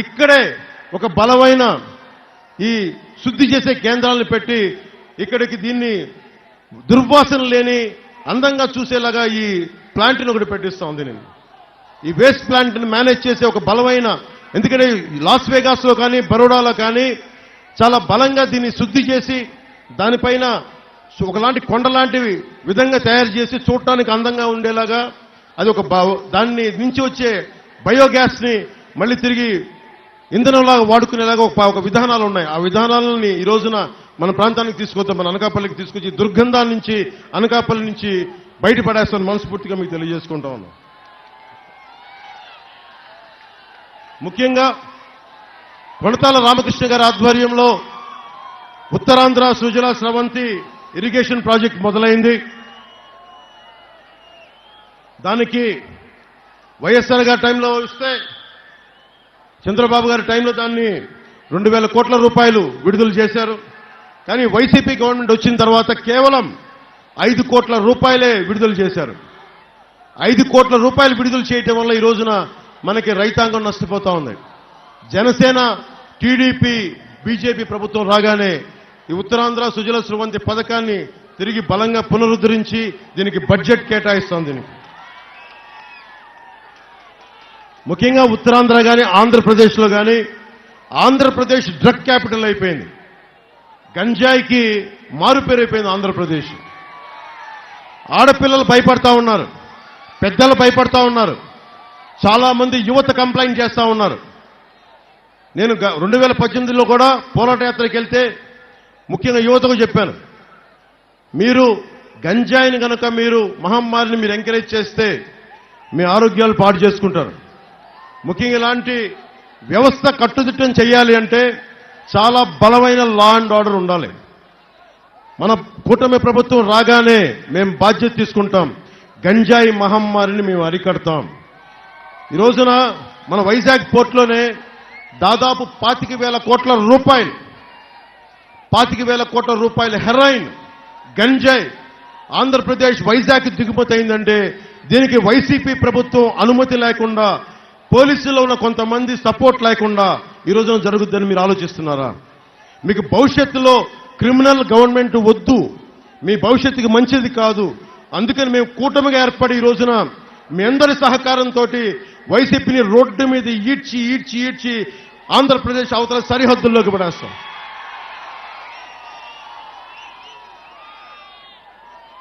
ఇక్కడే ఒక బలమైన ఈ శుద్ధి చేసే కేంద్రాలను పెట్టి ఇక్కడికి దీన్ని దుర్వాసన లేని అందంగా చూసేలాగా ఈ ప్లాంట్ని ఒకటి పెట్టిస్తా ఉంది నేను. ఈ వేస్ట్ ప్లాంట్ని మేనేజ్ చేసే ఒక బలమైన ఎందుకంటే లాస్ వేగాస్లో కానీ బరోడాలో కానీ చాలా బలంగా దీన్ని శుద్ధి చేసి దానిపైన ఒకలాంటి కొండలాంటి విధంగా తయారు చేసి చూడటానికి అందంగా ఉండేలాగా అది ఒక దాన్ని నుంచి వచ్చే బయోగ్యాస్ని మళ్ళీ తిరిగి ఇంధనంలాగా వాడుకునేలాగా ఒక ఒక విధానాలు ఉన్నాయి. ఆ విధానాలని ఈ రోజున మన ప్రాంతానికి తీసుకొద్దాం మన అనకాపల్లికి తీసుకొచ్చి దుర్గంధాల నుంచి అనకాపల్లి నుంచి బయటపడేస్తాను మనస్ఫూర్తిగా మీకు తెలియజేసుకుంటా ఉన్నాం. ముఖ్యంగా కొణతాల రామకృష్ణ గారి ఆధ్వర్యంలో ఉత్తరాంధ్ర సుజల స్రవంతి ఇరిగేషన్ ప్రాజెక్ట్ మొదలైంది. దానికి వైఎస్ఆర్ గారి టైంలో ఇస్తే చంద్రబాబు గారి టైంలో దాన్ని రెండు వేల కోట్ల రూపాయలు విడుదల చేశారు. కానీ వైసీపీ గవర్నమెంట్ వచ్చిన తర్వాత కేవలం ఐదు కోట్ల రూపాయలే విడుదల చేశారు. ఐదు కోట్ల రూపాయలు విడుదల చేయటం వల్ల ఈ రోజున మనకి రైతాంగం నష్టపోతా ఉంది. జనసేన టీడీపీ బీజేపీ ప్రభుత్వం రాగానే ఈ ఉత్తరాంధ్ర సుజల స్రవంతి పథకాన్ని తిరిగి బలంగా పునరుద్ధరించి దీనికి బడ్జెట్ కేటాయిస్తాం దీనికి. ముఖ్యంగా ఉత్తరాంధ్ర కానీ ఆంధ్రప్రదేశ్లో కానీ ఆంధ్రప్రదేశ్ డ్రగ్ క్యాపిటల్ అయిపోయింది. గంజాయికి మారుపేరైపోయింది ఆంధ్రప్రదేశ్. ఆడపిల్లలు భయపడతా ఉన్నారు. పెద్దలు భయపడతా ఉన్నారు. చాలామంది యువత కంప్లైంట్ చేస్తూ ఉన్నారు. నేను రెండు వేల పద్దెనిమిదిలో కూడా పోరాట యాత్రకి వెళ్తే ముఖ్యంగా యువతకు చెప్పాను. మీరు గంజాయిని కనుక మీరు మహమ్మారిని మీరు ఎంకరేజ్ చేస్తే మీ ఆరోగ్యాలు పాడు చేసుకుంటారు. ముఖ్యంగా ఇలాంటి వ్యవస్థ కట్టుదిట్టం చేయాలి అంటే చాలా బలమైన లా అండ్ ఆర్డర్ ఉండాలి. మన కూటమి ప్రభుత్వం రాగానే మేము బాధ్యత తీసుకుంటాం. గంజాయి మహమ్మారిని మేము అరికడతాం. ఈ రోజున మన వైజాగ్ పోర్ట్లోనే దాదాపు పాతిక వేల కోట్ల రూపాయలు పాతిక వేల కోట్ల రూపాయల హెరాయిన్ గంజాయి ఆంధ్రప్రదేశ్ వైజాగ్ దిగుమతి అయిందంటే దీనికి వైసీపీ ప్రభుత్వం అనుమతి లేకుండా పోలీసుల్లో ఉన్న కొంతమంది సపోర్ట్ లేకుండా ఈ రోజున జరుగుద్దని మీరు ఆలోచిస్తున్నారా? మీకు భవిష్యత్తులో క్రిమినల్ గవర్నమెంట్ వద్దు. మీ భవిష్యత్తుకి మంచిది కాదు. అందుకని మేము కూటమిగా ఏర్పడి ఈ రోజున మీ అందరి సహకారంతో వైసీపీని రోడ్డు మీద ఈడ్చి ఈడ్చి ఈడ్చి ఆంధ్రప్రదేశ్ అవతల సరిహద్దుల్లోకి పడేస్తాం.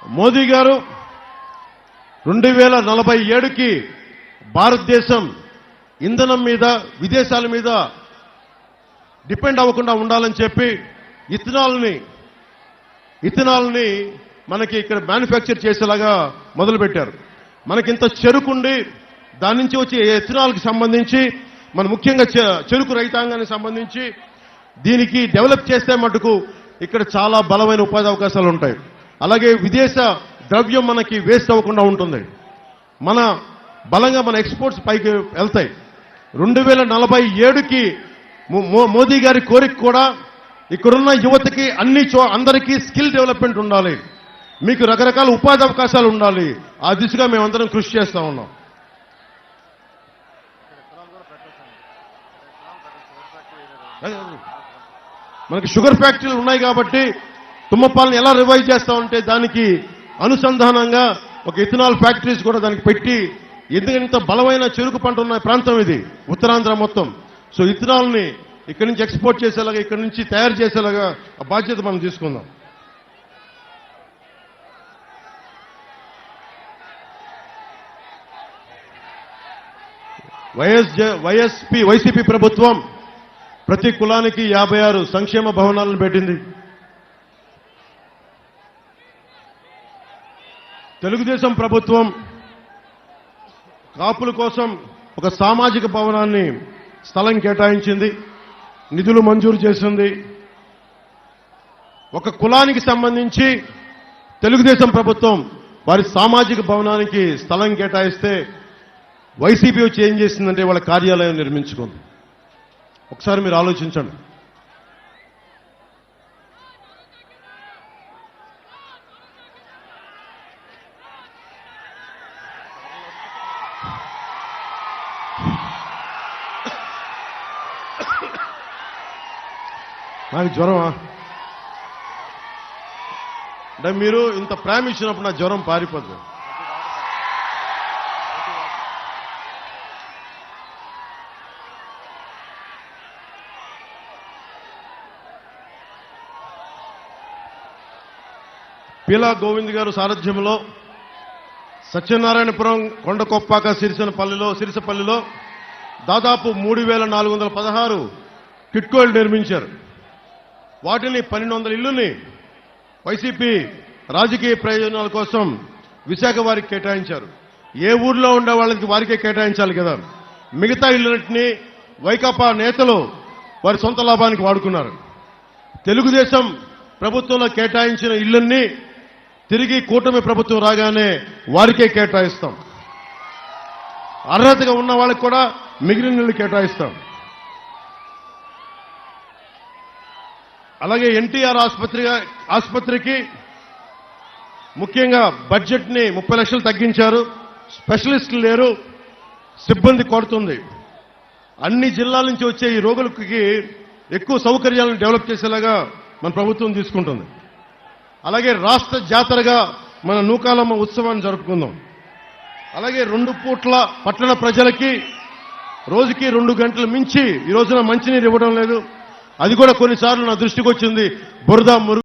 మోదీ గారు రెండు వేల నలభై ఏడుకి భారతదేశం ఇంధనం మీద విదేశాల మీద డిపెండ్ అవ్వకుండా ఉండాలని చెప్పి ఇథనాల్ని ఇథనాల్ని మనకి ఇక్కడ మ్యానుఫ్యాక్చర్ చేసేలాగా మొదలుపెట్టారు. మనకింత చెరుకుండి దాని నుంచి వచ్చే ఎథనాల్కి సంబంధించి మన ముఖ్యంగా చె- చెరుకు రైతాంగానికి సంబంధించి దీనికి డెవలప్ చేస్తే మటుకు ఇక్కడ చాలా బలమైన ఉపాధి అవకాశాలు ఉంటాయి. అలాగే విదేశ ద్రవ్యం మనకి వేస్ట్ అవ్వకుండా ఉంటుంది. మన బలంగా మన ఎక్స్పోర్ట్స్ పైకి వెళ్తాయి. రెండు వేల నలభై ఏడుకి మో- మోదీ గారి కోరిక కూడా ఇక్కడున్న యువతకి అన్ని చో అందరికీ స్కిల్ డెవలప్మెంట్ ఉండాలి. మీకు రకరకాల ఉపాధి అవకాశాలు ఉండాలి. ఆ దిశగా మేమందరం కృషి చేస్తా ఉన్నాం. మనకి షుగర్ ఫ్యాక్టరీలు ఉన్నాయి కాబట్టి తుమ్మపాలను ఎలా రివైవ్ చేస్తామంటే దానికి అనుసంధానంగా ఒక ఇథనాల్ ఫ్యాక్టరీస్ కూడా దానికి పెట్టి ఎందుకంటే ఇంత బలమైన చెరుకు పంట ఉన్న ప్రాంతం ఇది ఉత్తరాంధ్ర మొత్తం. సో ఇథనాల్ని ఇక్కడి నుంచి ఎక్స్పోర్ట్ చేసేలాగా ఇక్కడి నుంచి తయారు చేసేలాగా బాధ్యత మనం తీసుకుందాం. వైఎస్ జ- వైసీపీ ప్రభుత్వం ప్రతి కులానికి యాభై ఆరు సంక్షేమ భవనాలను పెట్టింది. తెలుగుదేశం ప్రభుత్వం కాపుల కోసం ఒక సామాజిక భవనాన్ని స్థలం కేటాయించింది నిధులు మంజూరు చేసింది. ఒక కులానికి సంబంధించి తెలుగుదేశం ప్రభుత్వం వారి సామాజిక భవనానికి స్థలం కేటాయిస్తే వైసీపీ వచ్చి ఏం చేసిందంటే వాళ్ళ కార్యాలయం నిర్మించుకుంది. ఒకసారి మీరు ఆలోచించండి. నాకు జ్వరమా? అంటే మీరు ఇంత ప్రేమ ఇచ్చినప్పుడు నా జ్వరం పారిపోతుంది. పీలా గోవింద్ గారు సారథ్యంలో సత్యనారాయణపురం కొండకొప్పాక సిరిసనపల్లిలో సిరిసపల్లిలో దాదాపు మూడు వేల నాలుగు వందల పదహారు కిట్కోలు నిర్మించారు. వాటిని పన్నెండు వందల ఇల్లుని వైసీపీ రాజకీయ ప్రయోజనాల కోసం విశాఖ వారికి కేటాయించారు. ఏ ఊర్లో ఉండే వాళ్ళకి వారికే కేటాయించాలి కదా. మిగతా ఇల్లున్నింటినీ వైకాపా నేతలు వారి సొంత లాభానికి వాడుకున్నారు. తెలుగుదేశం ప్రభుత్వంలో కేటాయించిన ఇళ్ళన్నీ తిరిగి కూటమి ప్రభుత్వం రాగానే వారికే కేటాయిస్తాం. అర్హతగా ఉన్న వాళ్ళకి కూడా మిగిలిన ఇళ్ళు కేటాయిస్తాం. అలాగే ఎన్టీఆర్ ఆసుపత్రి ఆసుపత్రికి ముఖ్యంగా బడ్జెట్ని ముప్పై లక్షలు తగ్గించారు. స్పెషలిస్టులు లేరు. సిబ్బంది కొడుతుంది అన్ని జిల్లాల నుంచి వచ్చే ఈ రోగులకి ఎక్కువ సౌకర్యాలను డెవలప్ చేసేలాగా మన ప్రభుత్వం తీసుకుంటుంది. అలాగే రాష్ట్ర జాతరగా మన నూకాలమ్మ ఉత్సవాన్ని జరుపుకుందాం. అలాగే రెండు పూట్ల పట్టణ ప్రజలకి రోజుకి రెండు గంటలు మించి ఈ రోజున మంచినీరు ఇవ్వడం లేదు. అది కూడా కొన్నిసార్లు నా దృష్టికి వచ్చింది. బురద